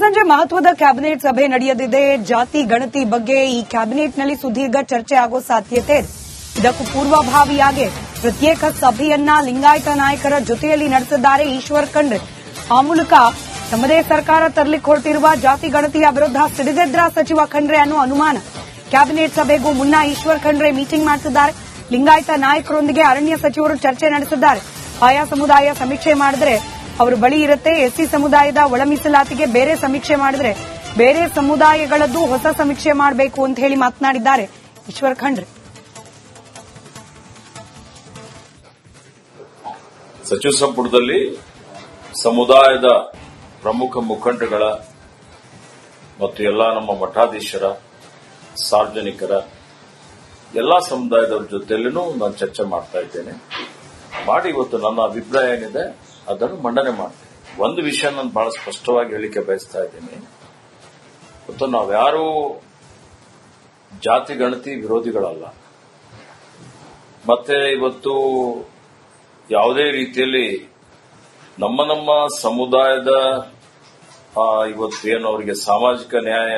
ಸಂಜೆ ಮಹತ್ವದ ಕ್ಯಾಬಿನೆಟ್ ಸಭೆ ನಡೆಯಲಿದೆ. ಜಾತಿ, ಗಣತಿ ಬಗ್ಗೆ ಈ ಕ್ಯಾಬಿನೆಟ್ನಲ್ಲಿ ಸುದೀರ್ಘ ಚರ್ಚೆ ಆಗೋ ಸಾಧ್ಯತೆ ಇದೆ. ಇದಕ್ಕೂ ಪೂರ್ವಭಾವಿಯಾಗಿ ಪ್ರತ್ಯೇಕ ಸಭೆಯನ್ನ ಲಿಂಗಾಯತ ನಾಯಕರ ಜೊತೆಯಲ್ಲಿ ನಡೆಸಿದ್ದಾರೆ ಈಶ್ವರ್ ಖಂಡ್ರೆ. ಆ ಮೂಲಕ ತಮ್ಮದೇ ಸರ್ಕಾರ ತರಲಿಕ್ಕೆ ಹೊರಟಿರುವ ಜಾತಿ, ಗಣತಿಯ ವಿರುದ್ಧ ಸಿಡಿದೆದ್ರ ಸಚಿವ ಖಂಡ್ರೆ ಅನ್ನೋ ಅನುಮಾನ. ಕ್ಯಾಬಿನೆಟ್ ಸಭೆಗೂ ಮುನ್ನ ಈಶ್ವರ್ ಖಂಡ್ರೆ ಮೀಟಿಂಗ್ ಮಾಡಿಸಿದ್ದಾರೆ ಲಿಂಗಾಯತ ನಾಯಕರೊಂದಿಗೆ ಅರಣ್ಯ ಸಚಿವರು ಚರ್ಚೆ ನಡೆಸಿದ್ದಾರೆ. ಆಯಾ ಸಮುದಾಯ ಸಮೀಕ್ಷೆ ಮಾಡಿದ್ರೆ ಅವ್ರ ಬಳಿ ಇರುತ್ತೆ ಎಸ್ಸಿ ಸಮುದಾಯದ ಒಳ ಮೀಸಲಾತಿಗೆ ಬೇರೆ ಸಮೀಕ್ಷೆ ಮಾಡಿದ್ರೆ ಬೇರೆ ಸಮುದಾಯಗಳದ್ದು ಹೊಸ ಸಮೀಕ್ಷೆ ಮಾಡಬೇಕು ಅಂತ ಹೇಳಿ ಮಾತನಾಡಿದ್ದಾರೆ ಈಶ್ವರ್ ಖಂಡ್ರೆ. ಸಚಿವ ಸಂಪುಟದಲ್ಲಿ ಸಮುದಾಯದ ಪ್ರಮುಖ ಮುಖಂಡಗಳ ಮತ್ತು ಎಲ್ಲ ನಮ್ಮ ಮಠಾಧೀಶರ, ಸಾರ್ವಜನಿಕರ, ಎಲ್ಲ ಸಮುದಾಯದವ್ರ ಜೊತೆಯಲ್ಲೂ ನಾನು ಚರ್ಚೆ ಮಾಡ್ತಾ ಇದ್ದೇನೆ. ಮಾಡಿ ಇವತ್ತು ನನ್ನ ಅಭಿಪ್ರಾಯ ಏನಿದೆ ಅದನ್ನು ಮಂಡನೆ ಮಾಡ್ತೇನೆ ಒಂದು ವಿಷಯ ನಾನು ಬಹಳ ಸ್ಪಷ್ಟವಾಗಿ ಹೇಳಿಕೆ ಬಯಸ್ತಾ ಇದ್ದೀನಿ. ಮತ್ತು ನಾವ್ಯಾರೂ ಜಾತಿ ಗಣತಿ ವಿರೋಧಿಗಳಲ್ಲ. ಮತ್ತೆ ಇವತ್ತು ಯಾವುದೇ ರೀತಿಯಲ್ಲಿ ನಮ್ಮ ನಮ್ಮ ಸಮುದಾಯದ ಇವತ್ತು ಏನು ಅವರಿಗೆ ಸಾಮಾಜಿಕ ನ್ಯಾಯ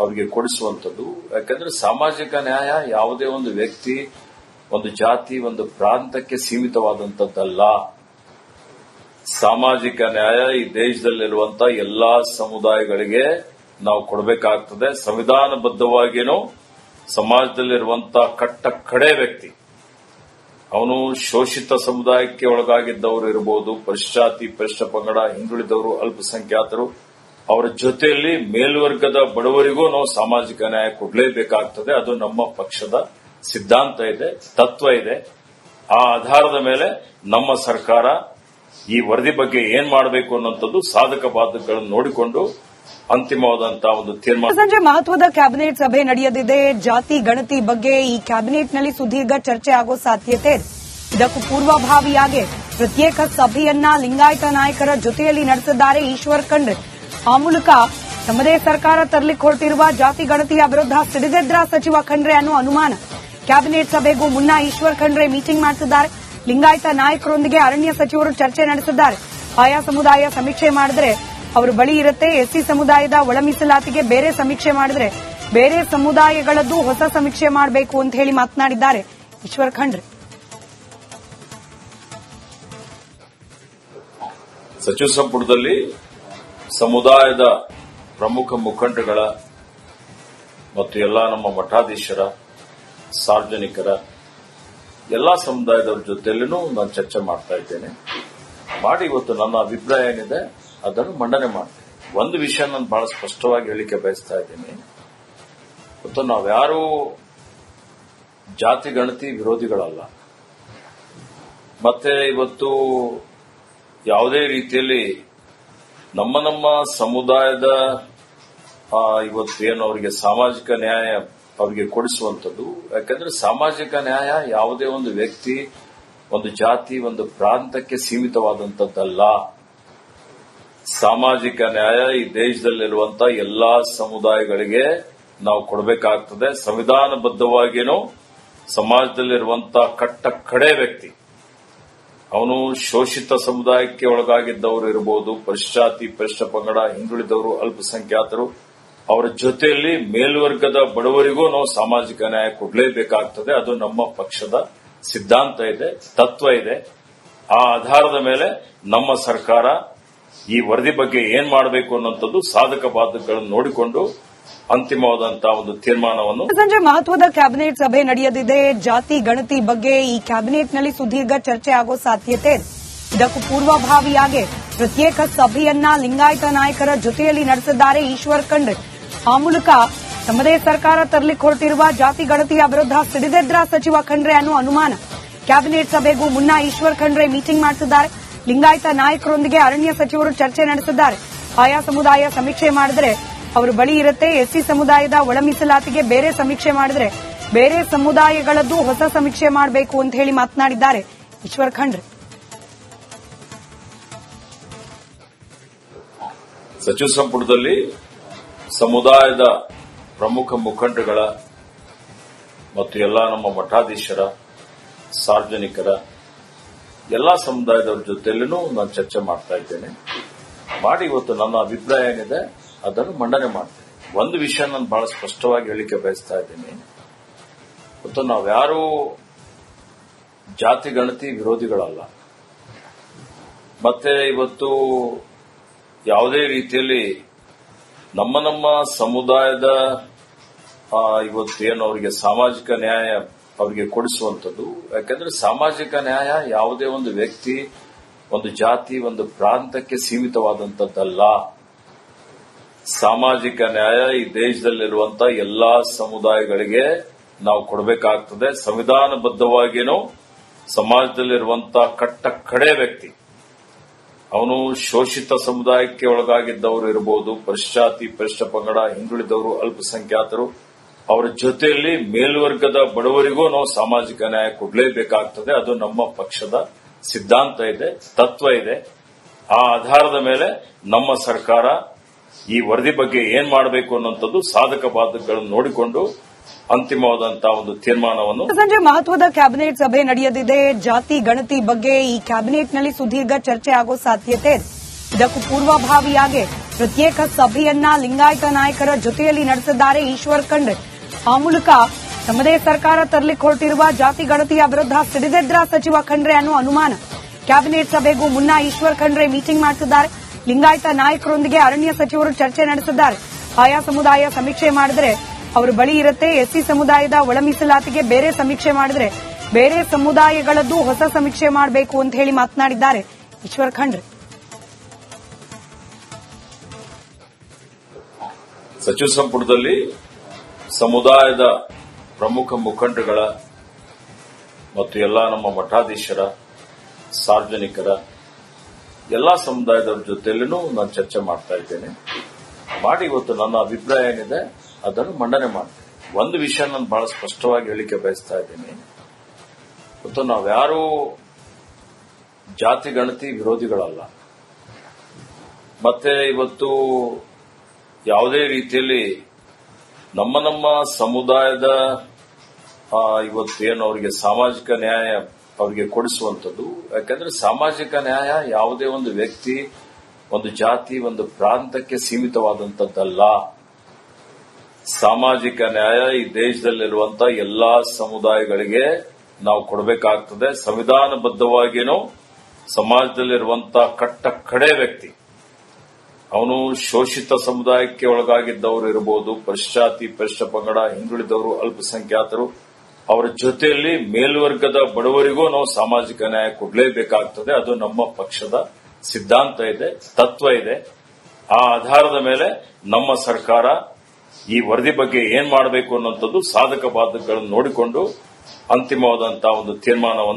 ಅವರಿಗೆ ಕೊಡಿಸುವಂಥದ್ದು, ಯಾಕಂದ್ರೆ ಸಾಮಾಜಿಕ ನ್ಯಾಯ ಯಾವುದೇ ಒಂದು ವ್ಯಕ್ತಿ, ಒಂದು ಜಾತಿ, ಒಂದು ಪ್ರಾಂತಕ್ಕೆ ಸೀಮಿತವಾದಂಥದ್ದಲ್ಲ. ಸಾಮಾಜಿಕ ನ್ಯಾಯ ಈ ದೇಶದಲ್ಲಿರುವಂತ ಎಲ್ಲಾ ಸಮುದಾಯಗಳಿಗೆ ನಾವು ಕೊಡಬೇಕಾಗ್ತದೆ. ಸಂವಿಧಾನಬದ್ಧವಾಗಿಯೂ ಸಮಾಜದಲ್ಲಿರುವಂತ ಕಟ್ಟ ಕಡೆ ವ್ಯಕ್ತಿ, ಅವನು ಶೋಷಿತ ಸಮುದಾಯಕ್ಕೆ ಒಳಗಾಗಿದ್ದವರು ಇರಬಹುದು ಪರಿಶಾತಿ ಪರಿಷ್ಠ ಪಂಗಡ, ಹಿಂದುಳಿದವರು, ಅಲ್ಪಸಂಖ್ಯಾತರು, ಅವರ ಜೊತೆಯಲ್ಲಿ ಮೇಲ್ವರ್ಗದ ಬಡವರಿಗೂ ನಾವು ಸಾಮಾಜಿಕ ನ್ಯಾಯ ಕೊಡಲೇಬೇಕಾಗ್ತದೆ. ಅದು ನಮ್ಮ ಪಕ್ಷದ ಸಿದ್ಧಾಂತ ಇದೆ, ತತ್ವ ಇದೆ. ಆ ಆಧಾರದ ಮೇಲೆ ನಮ್ಮ ಸರ್ಕಾರ ಈ ವರದಿ ಬಗ್ಗೆ ಏನ್ ಮಾಡಬೇಕು ಅನ್ನೋಂಥದ್ದು ಸಾಧಕ ಬಾಧಕಗಳನ್ನು ನೋಡಿಕೊಂಡು ಅಂತಿಮವಾದಂತಹ ಒಂದು ತೀರ್ಮಾನ. ಸಂಜೆ ಮಹತ್ವದ ಕ್ಯಾಬಿನೆಟ್ ಸಭೆ ನಡೆಯದಿದೆ. ಜಾತಿ, ಗಣತಿ ಬಗ್ಗೆ ಈ ಕ್ಯಾಬಿನೆಟ್ನಲ್ಲಿ ಸುದೀರ್ಘ ಚರ್ಚೆ ಆಗೋ ಸಾಧ್ಯತೆ ಇದೆ. ಇದಕ್ಕೂ ಪೂರ್ವಭಾವಿಯಾಗಿ ಪ್ರತ್ಯೇಕ ಸಭೆಯನ್ನ ಲಿಂಗಾಯತ ನಾಯಕರ ಜೊತೆಯಲ್ಲಿ ನಡೆಸಿದ್ದಾರೆ ಈಶ್ವರ್ ಖಂಡ್ರೆ. ಆ ಮೂಲಕ ತಮ್ಮದೇ ಸರ್ಕಾರ ತರಲಿಕ್ಕೆ ಹೊರಟಿರುವ ಜಾತಿ, ಗಣತಿಯ ವಿರುದ್ಧ ಸಿಡಿದೆದ್ರ ಸಚಿವ ಖಂಡ್ರೆ ಅನ್ನೋ ಅನುಮಾನ. ಕ್ಯಾಬಿನೆಟ್ ಸಭೆಗೂ ಮುನ್ನ ಈಶ್ವರ್ ಖಂಡ್ರೆ ಮೀಟಿಂಗ್ ಮಾಡಿಸಿದ್ದಾರೆ ಲಿಂಗಾಯತ ನಾಯಕರೊಂದಿಗೆ ಅರಣ್ಯ ಸಚಿವರು ಚರ್ಚೆ ನಡೆಸಿದ್ದಾರೆ. ಆಯಾ ಸಮುದಾಯ ಸಮೀಕ್ಷೆ ಮಾಡಿದ್ರೆ ಅವರು ಬಳಿ ಇರುತ್ತೆ. ಎಸ್ಸಿ ಸಮುದಾಯದ ಒಳ ಬೇರೆ ಸಮೀಕ್ಷೆ ಮಾಡಿದ್ರೆ ಬೇರೆ ಸಮುದಾಯಗಳದ್ದು ಹೊಸ ಸಮೀಕ್ಷೆ ಮಾಡಬೇಕು ಅಂತ ಹೇಳಿ ಮಾತನಾಡಿದ್ದಾರೆ. ಈಶ್ವರ್ ಖಂಡ್ರೆ. ಸಚಿವ ಸಂಪುಟದಲ್ಲಿ ಸಮುದಾಯದ ಪ್ರಮುಖ ಮುಖಂಡಗಳ ಮತ್ತು ಎಲ್ಲ ನಮ್ಮ ಮಠಾಧೀಶರ, ಸಾರ್ವಜನಿಕರ ಎಲ್ಲ ಸಮುದಾಯದವ್ರ ಜೊತೆಯಲ್ಲೂ ನಾನು ಚರ್ಚೆ ಮಾಡ್ತಾ ಇದ್ದೇನೆ. ಮಾಡಿ ಇವತ್ತು ನನ್ನ ಅಭಿಪ್ರಾಯ ಏನಿದೆ, ಅದನ್ನು ಮಂಡನೆ ಮಾಡ್ತೇನೆ. ಒಂದು ವಿಷಯ ನಾನು ಬಹಳ ಸ್ಪಷ್ಟವಾಗಿ ಹೇಳಿಕೆ ಬಯಸ್ತಾ ಇದ್ದೀನಿ. ಇವತ್ತು ನಾವ್ಯಾರೂ ಜಾತಿ, ಗಣತಿ ವಿರೋಧಿಗಳಲ್ಲ. ಮತ್ತೆ ಇವತ್ತು ಯಾವುದೇ ರೀತಿಯಲ್ಲಿ ನಮ್ಮ ನಮ್ಮ ಸಮುದಾಯದ ಇವತ್ತು ಏನು ಅವರಿಗೆ ಸಾಮಾಜಿಕ ನ್ಯಾಯ ಅವರಿಗೆ ಕೊಡಿಸುವಂಥದ್ದು. ಯಾಕಂದ್ರೆ ಸಾಮಾಜಿಕ ನ್ಯಾಯ ಯಾವುದೇ ಒಂದು ವ್ಯಕ್ತಿ, ಒಂದು ಜಾತಿ, ಒಂದು ಪ್ರಾಂತಕ್ಕೆ ಸೀಮಿತವಾದಂಥದ್ದಲ್ಲ. ಸಾಮಾಜಿಕ ನ್ಯಾಯ ಈ ದೇಶದಲ್ಲಿರುವಂತ ಎಲ್ಲಾ ಸಮುದಾಯಗಳಿಗೆ ನಾವು ಕೊಡಬೇಕಾಗ್ತದೆ. ಸಂವಿಧಾನಬದ್ಧವಾಗಿಯೂ ಸಮಾಜದಲ್ಲಿರುವಂತ ಕಟ್ಟ ಕಡೆ ವ್ಯಕ್ತಿ. ಅವನು ಶೋಷಿತ ಸಮುದಾಯಕ್ಕೆ ಒಳಗಾಗಿದ್ದವರು ಇರಬಹುದು ಪರಿಶಾತಿ ಪರಿಷ್ಠ ಪಂಗಡ ಹಿಂದುಳಿದವರು, ಅಲ್ಪಸಂಖ್ಯಾತರು ಅವರ ಜೊತೆಯಲ್ಲಿ ಮೇಲ್ವರ್ಗದ ಬಡವರಿಗೂ ನಾವು ಸಾಮಾಜಿಕ ನ್ಯಾಯ ಕೊಡಲೇಬೇಕಾಗ್ತದೆ. ಅದು ನಮ್ಮ ಪಕ್ಷದ ಸಿದ್ಧಾಂತ ಇದೆ, ತತ್ವ ಇದೆ. ಆ ಆಧಾರದ ಮೇಲೆ ನಮ್ಮ ಸರ್ಕಾರ ಈ ವರದಿ ಬಗ್ಗೆ ಏನ್ ಮಾಡಬೇಕು ಅನ್ನೋಂಥದ್ದು ಸಾಧಕ ಬಾಧಕಗಳನ್ನು ನೋಡಿಕೊಂಡು ಅಂತಿಮವಾದಂತಹ ಒಂದು ತೀರ್ಮಾನವನ್ನು ಸಂಜೆ ಮಹತ್ವದ ಕ್ಯಾಬಿನೆಟ್ ಸಭೆ ನಡೆಯದಿದೆ. ಜಾತಿ, ಗಣತಿ ಬಗ್ಗೆ ಈ ಕ್ಯಾಬಿನೆಟ್ನಲ್ಲಿ ಸುದೀರ್ಘ ಚರ್ಚೆ ಆಗೋ ಸಾಧ್ಯತೆ ಇದೆ. ಇದಕ್ಕೂ ಪೂರ್ವಭಾವಿಯಾಗಿ ಪ್ರತ್ಯೇಕ ಸಭೆಯನ್ನ ಲಿಂಗಾಯತ ನಾಯಕರ ಜೊತೆಯಲ್ಲಿ ನಡೆಸಿದ್ದಾರೆ ಈಶ್ವರ್ ಖಂಡ್ರೆ. ಆ ಮೂಲಕ ತಮ್ಮದೇ ಸರ್ಕಾರ ತರಲಿಕ್ಕೆ ಹೊರಟಿರುವ ಜಾತಿ ಗಣತಿಯ ವಿರುದ್ಧ ಸಿಡಿದೆದ್ರ ಸಚಿವ ಖಂಡ್ರೆ ಅನ್ನೋ ಅನುಮಾನ. ಕ್ಯಾಬಿನೆಟ್ ಸಭೆಗೂ ಮುನ್ನ ಈಶ್ವರ್ ಖಂಡ್ರೆ ಮೀಟಿಂಗ್ ಮಾಡಿಸಿದ್ದಾರೆ ಲಿಂಗಾಯತ ನಾಯಕರೊಂದಿಗೆ ಅರಣ್ಯ ಸಚಿವರು ಚರ್ಚೆ ನಡೆಸಿದ್ದಾರೆ. ಆಯಾ ಸಮುದಾಯ ಸಮೀಕ್ಷೆ ಮಾಡಿದ್ರೆ ಅವರು ಬಳಿ ಇರುತ್ತೆ. ಎಸ್ಸಿ ಸಮುದಾಯದ ಒಳ ಮೀಸಲಾತಿಗೆ ಬೇರೆ ಸಮೀಕ್ಷೆ ಮಾಡಿದ್ರೆ ಬೇರೆ ಸಮುದಾಯಗಳದ್ದು ಹೊಸ ಸಮೀಕ್ಷೆ ಮಾಡಬೇಕು ಅಂತ ಹೇಳಿ ಮಾತನಾಡಿದ್ದಾರೆ ಈಶ್ವರ್ ಖಂಡ್ರೆ. ಸಚಿವ ಸಂಪುಟದಲ್ಲಿ ಸಮುದಾಯದ ಪ್ರಮುಖ ಮುಖಂಡಗಳ ಮತ್ತು ಎಲ್ಲ ನಮ್ಮ ಮಠಾಧೀಶರ, ಸಾರ್ವಜನಿಕರ, ಎಲ್ಲ ಸಮುದಾಯದವ್ರ ಜೊತೆಯಲ್ಲೂ ನಾನು ಚರ್ಚೆ ಮಾಡ್ತಾ ಇದ್ದೇನೆ. ಮಾಡಿ ಇವತ್ತು ನನ್ನ ಅಭಿಪ್ರಾಯ ಏನಿದೆ, ಅದನ್ನು ಮಂಡನೆ ಮಾಡ್ತೇನೆ. ಒಂದು ವಿಷಯ ನಾನು ಬಹಳ ಸ್ಪಷ್ಟವಾಗಿ ಹೇಳಿಕೆ ಬಯಸ್ತಾ ಇದ್ದೀನಿ. ಮತ್ತು ನಾವ್ಯಾರೂ ಜಾತಿ ಗಣತಿ ವಿರೋಧಿಗಳಲ್ಲ. ಮತ್ತೆ ಇವತ್ತು ಯಾವುದೇ ರೀತಿಯಲ್ಲಿ ನಮ್ಮ ನಮ್ಮ ಸಮುದಾಯದ ಇವತ್ತು ಏನು ಅವರಿಗೆ ಸಾಮಾಜಿಕ ನ್ಯಾಯ ಅವರಿಗೆ ಕೊಡಿಸುವಂಥದ್ದು, ಯಾಕೆಂದ್ರೆ ಸಾಮಾಜಿಕ ನ್ಯಾಯ ಯಾವುದೇ ಒಂದು ವ್ಯಕ್ತಿ, ಒಂದು ಜಾತಿ, ಒಂದು ಪ್ರಾಂತಕ್ಕೆ ಸೀಮಿತವಾದಂಥದ್ದಲ್ಲ. ಸಾಮಾಜಿಕ ನ್ಯಾಯ ಈ ದೇಶದಲ್ಲಿರುವಂತಹ ಎಲ್ಲಾ ಸಮುದಾಯಗಳಿಗೆ ನಾವು ಕೊಡಬೇಕಾಗ್ತದೆ. ಸಂವಿಧಾನಬದ್ಧವಾಗಿಯೂ ಸಮಾಜದಲ್ಲಿರುವಂತಹ ಕಟ್ಟ ಕಡೆ ವ್ಯಕ್ತಿ. ಅವನು ಶೋಷಿತ ಸಮುದಾಯಕ್ಕೆ ಒಳಗಾಗಿದ್ದವರು ಇರಬಹುದು ಪರಿಶಾತಿ ಪರಿಷ್ಠ ಪಂಗಡ ಹಿಂದುಳಿದವರು ಅಲ್ಪಸಂಖ್ಯಾತರು, ಅವರ ಜೊತೆಯಲ್ಲಿ ಮೇಲ್ವರ್ಗದ ಬಡವರಿಗೂ ನಾವು ಸಾಮಾಜಿಕ ನ್ಯಾಯ ಕೊಡಲೇಬೇಕಾಗ್ತದೆ. ಅದು ನಮ್ಮ ಪಕ್ಷದ ಸಿದ್ಧಾಂತ ಇದೆ, ತತ್ವ ಇದೆ. ಆ ಆಧಾರದ ಮೇಲೆ ನಮ್ಮ ಸರ್ಕಾರ ಈ ವರದಿ ಬಗ್ಗೆ ಏನ್ ಮಾಡಬೇಕು ಅನ್ನುವಂಥದ್ದು ಸಾಧಕ ಬಾಧಕಗಳನ್ನು ನೋಡಿಕೊಂಡು ಅಂತಿಮವಾದಂತಹ ಒಂದು ತೀರ್ಮಾನವನ್ನು ಸಂಜೆ ಮಹತ್ವದ ಕ್ಯಾಬಿನೆಟ್ ಸಭೆ ನಡೆಯಲಿದೆ. ಜಾತಿ, ಗಣತಿ ಬಗ್ಗೆ ಈ ಕ್ಯಾಬಿನೆಟ್ನಲ್ಲಿ ಸುದೀರ್ಘ ಚರ್ಚೆ ಆಗೋ ಸಾಧ್ಯತೆ ಇದೆ. ಇದಕ್ಕೂ ಪೂರ್ವಭಾವಿಯಾಗಿ ಪ್ರತ್ಯೇಕ ಸಭೆಯನ್ನ ಲಿಂಗಾಯತ ನಾಯಕರ ಜೊತೆಯಲ್ಲಿ ನಡೆಸಿದ್ದಾರೆ ಈಶ್ವರ್ ಖಂಡ್ರೆ ಆ ಮೂಲಕ ತಮ್ಮದೇ ಸರ್ಕಾರ ತರಲಿಕ್ಕೆ ಹೊರಟಿರುವ ಜಾತಿ, ಗಣತಿಯ ವಿರುದ್ಧ ಸಿಡಿದೆದ್ರ ಸಚಿವ ಖಂಡ್ರೆ ಅನ್ನೋ ಅನುಮಾನ. ಕ್ಯಾಬಿನೆಟ್ ಸಭೆಗೂ ಮುನ್ನ ಈಶ್ವರ್ ಖಂಡ್ರೆ ಮೀಟಿಂಗ್ ಮಾಡಿಸಿದ್ದಾರೆ ಲಿಂಗಾಯತ ನಾಯಕರೊಂದಿಗೆ ಅರಣ್ಯ ಸಚಿವರು ಚರ್ಚೆ ನಡೆಸಿದ್ದಾರೆ. ಆಯಾ ಸಮುದಾಯ ಸಮೀಕ್ಷೆ ಮಾಡಿದ್ರೆ ಅವ್ರ ಬಳಿ ಇರುತ್ತೆ. ಎಸ್ಸಿ ಸಮುದಾಯದ ಒಳ ಮೀಸಲಾತಿಗೆ ಬೇರೆ ಸಮೀಕ್ಷೆ ಮಾಡಿದ್ರೆ ಬೇರೆ ಸಮುದಾಯಗಳದ್ದು ಹೊಸ ಸಮೀಕ್ಷೆ ಮಾಡಬೇಕು ಅಂತ ಹೇಳಿ ಮಾತನಾಡಿದ್ದಾರೆ ಈಶ್ವರ್ ಖಂಡ್ರೆ. ಸಚಿವ ಸಂಪುಟದಲ್ಲಿ ಸಮುದಾಯದ ಪ್ರಮುಖ ಮುಖಂಡಗಳ ಮತ್ತು ಎಲ್ಲ ನಮ್ಮ ಮಠಾಧೀಶರ, ಸಾರ್ವಜನಿಕರ, ಎಲ್ಲಾ ಸಮುದಾಯದವರ ಜೊತೆಯಲ್ಲೂ ನಾನು ಚರ್ಚೆ ಮಾಡ್ತಾ ಇದ್ದೇನೆ. ಮಾಡಿ ಇವತ್ತು ನನ್ನ ಅಭಿಪ್ರಾಯ ಏನಿದೆ ಅದನ್ನು ಮಂಡನೆ ಮಾಡ್ತೇವೆ ಒಂದು ವಿಷಯ ನಾನು ಬಹಳ ಸ್ಪಷ್ಟವಾಗಿ ಹೇಳಿಕೆ ಬಯಸ್ತಾ ಇದ್ದೀನಿ. ಮತ್ತು ನಾವ್ಯಾರೂ ಜಾತಿ, ಗಣತಿ ವಿರೋಧಿಗಳಲ್ಲ. ಮತ್ತೆ ಇವತ್ತು ಯಾವುದೇ ರೀತಿಯಲ್ಲಿ ನಮ್ಮ ನಮ್ಮ ಸಮುದಾಯದ ಇವತ್ತು ಏನು ಅವರಿಗೆ ಸಾಮಾಜಿಕ ನ್ಯಾಯ ಅವರಿಗೆ ಕೊಡಿಸುವಂಥದ್ದು. ಯಾಕಂದ್ರೆ ಸಾಮಾಜಿಕ ನ್ಯಾಯ ಯಾವುದೇ ಒಂದು ವ್ಯಕ್ತಿ, ಒಂದು ಜಾತಿ, ಒಂದು ಪ್ರಾಂತಕ್ಕೆ ಸೀಮಿತವಾದಂಥದ್ದಲ್ಲ. ಸಾಮಾಜಿಕ ನ್ಯಾಯ ಈ ದೇಶದಲ್ಲಿರುವಂತ ಎಲ್ಲಾ ಸಮುದಾಯಗಳಿಗೆ ನಾವು ಕೊಡಬೇಕಾಗ್ತದೆ. ಸಂವಿಧಾನಬದ್ಧವಾಗಿಯೂ ಸಮಾಜದಲ್ಲಿರುವಂತ ಕಟ್ಟ ಕಡೆ ವ್ಯಕ್ತಿ. ಅವನು ಶೋಷಿತ ಸಮುದಾಯಕ್ಕೆ ಒಳಗಾಗಿದ್ದವರು ಇರಬಹುದು ಪರಿಶಾತಿ ಪರಿಷ್ಠ ಪಂಗಡ, ಹಿಂದುಳಿದವರು, ಅಲ್ಪಸಂಖ್ಯಾತರು, ಅವರ ಜೊತೆಯಲ್ಲಿ ಮೇಲ್ವರ್ಗದ ಬಡವರಿಗೂ ನಾವು ಸಾಮಾಜಿಕ ನ್ಯಾಯ ಕೊಡಲೇಬೇಕಾಗ್ತದೆ. ಅದು ನಮ್ಮ ಪಕ್ಷದ ಸಿದ್ಧಾಂತ ಇದೆ, ತತ್ವ ಇದೆ. ಆ ಆಧಾರದ ಮೇಲೆ ನಮ್ಮ ಸರ್ಕಾರ ಈ ವರದಿ ಬಗ್ಗೆ ಏನ್ ಮಾಡಬೇಕು ಅನ್ನುವಂಥದ್ದು ಸಾಧಕ ಬಾಧಕಗಳನ್ನು ನೋಡಿಕೊಂಡು ಅಂತಿಮವಾದಂತಹ ಒಂದು ತೀರ್ಮಾನವನ್ನು